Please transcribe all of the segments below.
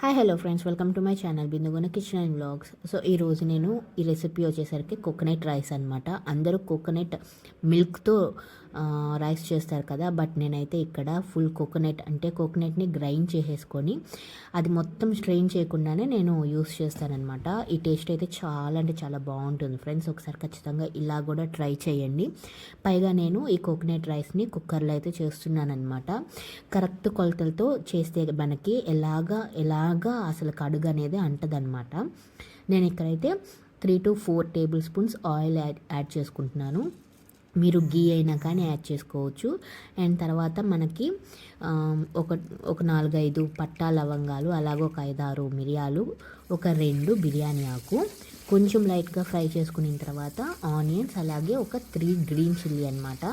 Hi hello friends welcome to my channel బిందుగున kitchen and blogs so ఈరోజు నేను ఈ recipe వచ్చేసరికి కోకోనట్ రైస్ అనమాట అందరూ కోకోనట్ మిల్క్తో రైస్ చేస్తారు కదా. బట్ నేనైతే ఇక్కడ ఫుల్ కోకోనట్ అంటే కోకోనట్ని గ్రైండ్ చేసేసుకొని అది మొత్తం స్ట్రెయిన్ చేయకుండానే నేను యూస్ చేస్తానమాట ఈ టేస్ట్ అయితే చాలా అంటే చాలా బాగుంటుంది ఫ్రెండ్స్ ఒకసారి ఖచ్చితంగా ఇలా కూడా ట్రై చేయండి. పైగా నేను ఈ కోకోనట్ రైస్ని కుక్కర్లో అయితే చేస్తున్నానమాట కరెక్ట్ కొలతలతో చేస్తే మనకి ఎలాగా ఎలా బాగా అసలు కడుగు అనేది అంటదనమాట నేను ఇక్కడైతే three to four tablespoons oil add add చేసుకుంటున్నాను. మీరు గీ అయినా కానీ యాడ్ చేసుకోవచ్చు. అండ్ తర్వాత మనకి ఒక ఒక నాలుగైదు పట్టా లవంగాలు అలాగే ఒక ఐదారు మిరియాలు ఒక రెండు బిర్యానీ ఆకు. కొంచెం లైట్గా ఫ్రై చేసుకున్న తర్వాత ఆనియన్స్ అలాగే ఒక త్రీ గ్రీన్ చిల్లీ అనమాట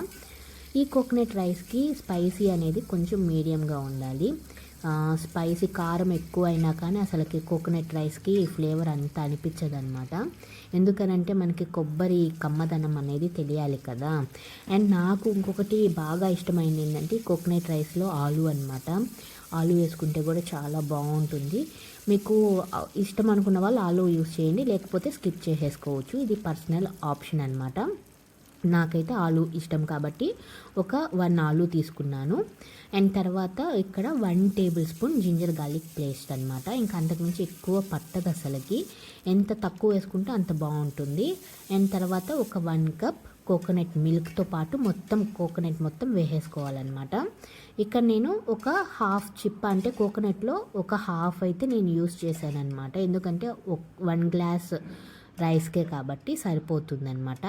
ఈ కోకోనట్ రైస్కి స్పైసీ అనేది కొంచెం మీడియంగా ఉండాలి. స్పైసీ కారం ఎక్కువ అయినా కానీ అసలుకి కోకోనట్ రైస్కి ఫ్లేవర్ అంత అనిపించదు అనమాట ఎందుకనంటే మనకి కొబ్బరి కమ్మదనం అనేది తెలియాలి కదా. అండ్ నాకు ఇంకొకటి బాగా ఇష్టమైంది ఏంటంటే కోకోనట్ రైస్లో ఆలు అనమాట ఆలు వేసుకుంటే కూడా చాలా బాగుంటుంది. మీకు ఇష్టం అనుకున్న వాళ్ళు ఆలు యూస్ చేయండి లేకపోతే స్కిప్ చేసేసుకోవచ్చు. ఇది పర్సనల్ ఆప్షన్ అనమాట నాకైతే ఆలు ఇష్టం కాబట్టి ఒక వన్ ఆలు తీసుకున్నాను. అండ్ తర్వాత ఇక్కడ one tablespoon ginger garlic paste అనమాట ఇంకా అంతకుమించి ఎక్కువ పట్టదు అసలుకి. ఎంత తక్కువ వేసుకుంటే అంత బాగుంటుంది. అండ్ తర్వాత ఒక వన్ కప్ కోకోనట్ మిల్క్తో పాటు మొత్తం కోకోనట్ మొత్తం వేసేసుకోవాలన్నమాట. ఇక్కడ నేను ఒక హాఫ్ చిప్ అంటే కోకోనట్లో ఒక హాఫ్ అయితే నేను యూస్ చేశాను అనమాట ఎందుకంటే వన్ గ్లాస్ రైస్కే కాబట్టి సరిపోతుందనమాట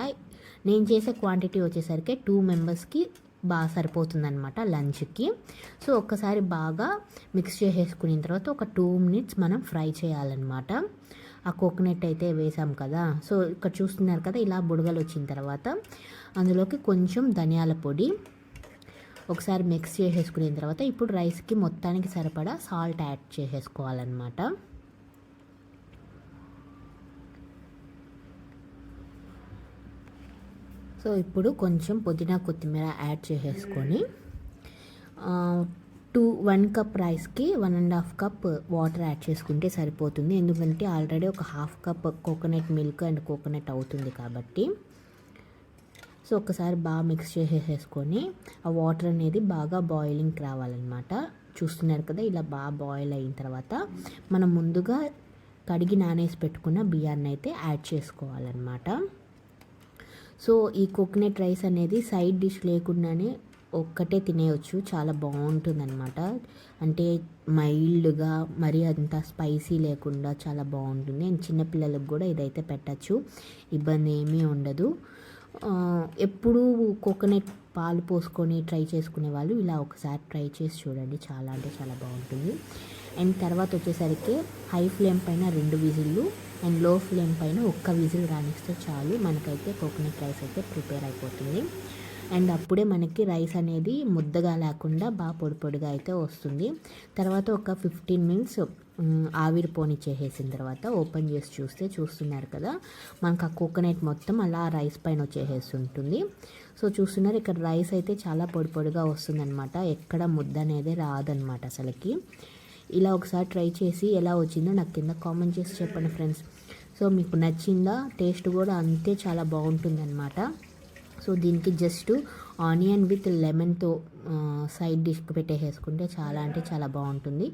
నేను చేసే క్వాంటిటీ వచ్చేసరికి టూ మెంబర్స్కి బాగా సరిపోతుందనమాట లంచ్కి. సో ఒక్కసారి బాగా మిక్స్ చేసేసుకున్న తర్వాత ఒక టూ మినిట్స్ మనం ఫ్రై చేయాలన్నమాట. ఆ కోకోనట్ అయితే వేసాం కదా. సో ఇక్కడ చూస్తున్నారు కదా ఇలా బుడగలు వచ్చిన తర్వాత అందులోకి కొంచెం ధనియాల పొడి ఒకసారి మిక్స్ చేసేసుకున్న తర్వాత ఇప్పుడు రైస్కి మొత్తానికి సరిపడా సాల్ట్ యాడ్ చేసేసుకోవాలన్నమాట. సో ఇప్పుడు కొంచెం పుదీనా కొత్తిమీర యాడ్ చేసేసుకొని టూ వన్ కప్ రైస్కి one and half cup water add చేసుకుంటే సరిపోతుంది. ఎందుకంటే ఆల్రెడీ ఒక half cup coconut milk and coconut అవుతుంది కాబట్టి. సో ఒకసారి బాగా మిక్స్ చేసేసుకొని ఆ వాటర్ అనేది బాగా బాయిలింగ్కి రావాలన్నమాట. చూస్తున్నారు కదా ఇలా బాగా బాయిల్ అయిన తర్వాత మనం ముందుగా కడిగి నానేసి పెట్టుకున్న బియ్యాన్ని అయితే యాడ్ చేసుకోవాలన్నమాట. సో ఈ కోకోనట్ రైస్ అనేది సైడ్ డిష్ లేకుండానే ఒక్కటే తినేయచ్చు. చాలా బాగుంటుందన్నమాట. అంటే మైల్డ్గా మరి అంత స్పైసీ లేకుండా చాలా బాగుంటుంది. అండ్ చిన్నపిల్లలకు కూడా ఇదైతే పెట్టచ్చు. ఇబ్బంది ఏమీ ఉండదు. ఎప్పుడూ కోకోనట్ పాలు పోసుకొని ట్రై చేసుకునే వాళ్ళు ఇలా ఒకసారి ట్రై చేసి చూడండి. చాలా అంటే చాలా బాగుంటుంది. అండ్ తర్వాత వచ్చేసరికి హై ఫ్లేమ్ పైన రెండు విజిల్లు అండ్లో ఫ్లేమ్ పైన ఒక్క విజిల్ రాణిస్తే చాలు. మనకైతే కోకోనట్ రైస్ అయితే ప్రిపేర్ అయిపోతుంది. అండ్ అప్పుడే మనకి రైస్ అనేది ముద్దగా లేకుండా బాగా పొడి పొడిగా అయితే వస్తుంది. తర్వాత ఒక ఫిఫ్టీన్ మినిట్స్ ఆవిరి చేసేసిన తర్వాత ఓపెన్ చేసి చూస్తే చూస్తున్నారు కదా మనకు ఆ కోకోనట్ మొత్తం అలా రైస్ పైన వచ్చేసేస్తుంటుంది సో చూస్తున్నారు ఇక్కడ రైస్ అయితే చాలా పొడి పొడిగా వస్తుందన్నమాట. ఎక్కడ ముద్ద అనేది రాదనమాట అసలుకి. ఇలా ఒకసారి ట్రై చేసి ఎలా వచ్చిందో నాకు కింద కామెంట్ చేసి చెప్పండి ఫ్రెండ్స్. సో మీకు నచ్చిందా? టేస్ట్ కూడా అంతే చాలా బాగుంటుందన్నమాట. సో దీనికి జస్ట్ ఆనియన్ విత్ లెమన్తో సైడ్ డిష్కి పెట్టేసుకుంటే చాలా అంటే చాలా బాగుంటుంది.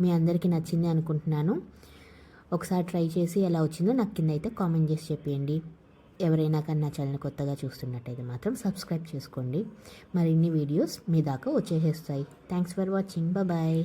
మీ అందరికీ నచ్చింది అనుకుంటున్నాను. ఒకసారి ట్రై చేసి ఎలా వచ్చిందో నాకు కింద అయితే కామెంట్ చేసి చెప్పేయండి. ఎవరైనా కానీ నా ఛానల్ కొత్తగా చూస్తున్నట్టయితే మాత్రం సబ్స్క్రైబ్ చేసుకోండి. మరిన్ని వీడియోస్ మీ దాకా వచ్చేసేస్తాయి. Thanks for watching. బాయ్.